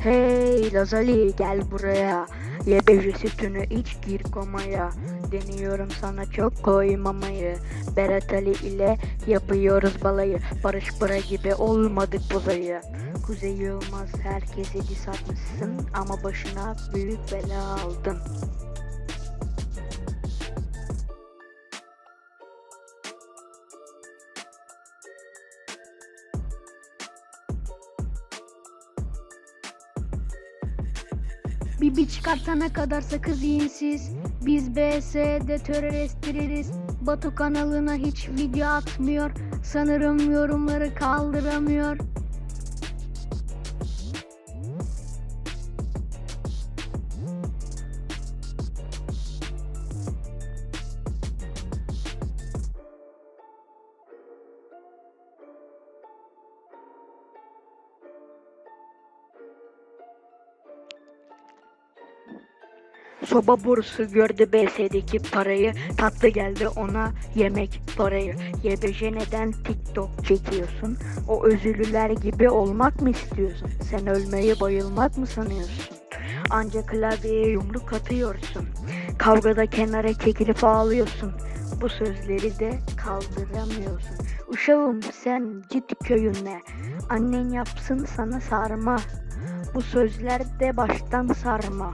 Hey Lazali gel buraya. Ye sütünü iç gir komaya. Deniyorum sana çok koymamayı. Berat Ali ile yapıyoruz balayı. Barış Bıra gibi olmadık bozayı. Kuzey Yılmaz herkese diss atmışsın ama başına büyük bela aldın. Bir bir çıkartana kadar sakız yiyin siz. Biz BS'de terör estiririz. Batu kanalına hiç video atmıyor. Sanırım yorumları kaldıramıyor. Soba borusu gördü BS'deki parayı. Tatlı geldi ona yemek parayı. YBJ neden TikTok çekiyorsun? O özürlüler gibi olmak mı istiyorsun? Sen ölmeyi bayılmak mı sanıyorsun? Anca klavyeye yumruk atıyorsun. Kavgada kenara çekilip ağlıyorsun. Bu sözleri de kaldıramıyorsun. Uşağım sen git köyüne. Annen yapsın sana sarma. Bu sözler de baştan sarma